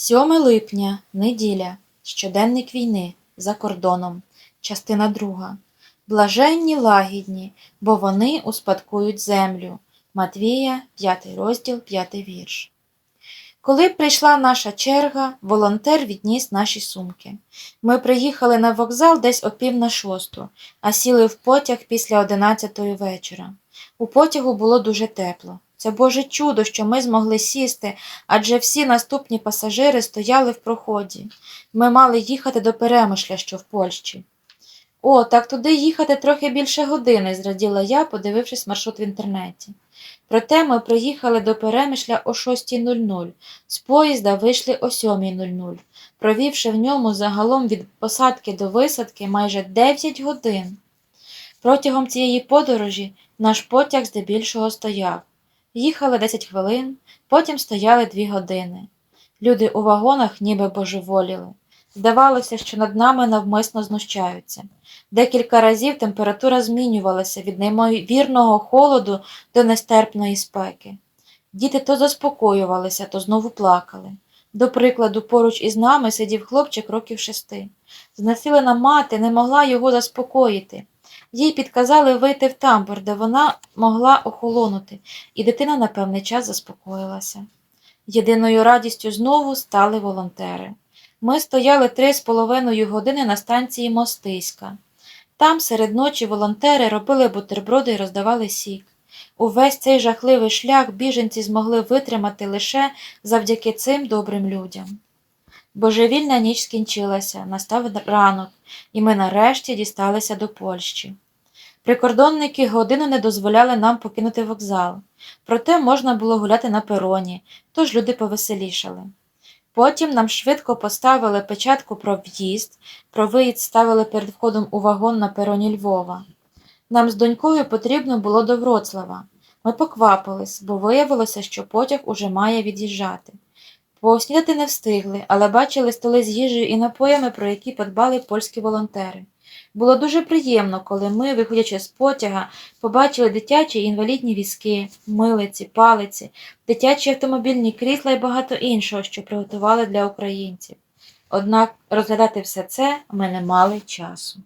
7 липня, неділя, щоденник війни за кордоном, частина 2. Блаженні лагідні, бо вони успадкують землю. Матвія, 5 розділ, 5 вірш. Коли прийшла наша черга, волонтер відніс наші сумки. Ми приїхали на вокзал десь о пів на шосту, а сіли в потяг після одинадцятої вечора. У потягу було дуже тепло. Це Боже чудо, що ми змогли сісти, адже всі наступні пасажири стояли в проході. Ми мали їхати до Перемишля, що в Польщі. О, так туди їхати трохи більше години, зраділа я, подивившись маршрут в інтернеті. Проте ми приїхали до Перемишля о 6.00, з поїзда вийшли о 7.00, провівши в ньому загалом від посадки до висадки майже 9 годин. Протягом цієї подорожі наш потяг здебільшого стояв. Їхали 10 хвилин, потім стояли 2 години. Люди у вагонах ніби божеволіли. Здавалося, що над нами навмисно знущаються. Декілька разів температура змінювалася від неймовірного холоду до нестерпної спеки. Діти то заспокоювалися, то знову плакали. До прикладу, поруч із нами сидів хлопчик років шести. Знесилена мати не могла його заспокоїти. Їй підказали вийти в тамбур, де вона могла охолонути, і дитина на певний час заспокоїлася. Єдиною радістю знову стали волонтери. Ми стояли три з половиною години на станції Мостиська. Там серед ночі волонтери робили бутерброди і роздавали сік. Увесь цей жахливий шлях біженці змогли витримати лише завдяки цим добрим людям. Божевільна ніч скінчилася, настав ранок, і ми нарешті дісталися до Польщі. Прикордонники годину не дозволяли нам покинути вокзал, проте можна було гуляти на пероні, тож люди повеселішали. Потім нам швидко поставили печатку про в'їзд, про виїзд ставили перед входом у вагон на пероні Львова. Нам з донькою потрібно було до Вроцлава. Ми поквапились, бо виявилося, що потяг уже має від'їжджати. Поснідати не встигли, але бачили столи з їжею і напоями, про які подбали польські волонтери. Було дуже приємно, коли ми, виходячи з потяга, побачили дитячі інвалідні візки, милиці, палиці, дитячі автомобільні крісла і багато іншого, що приготували для українців. Однак розглядати все це ми не мали часу.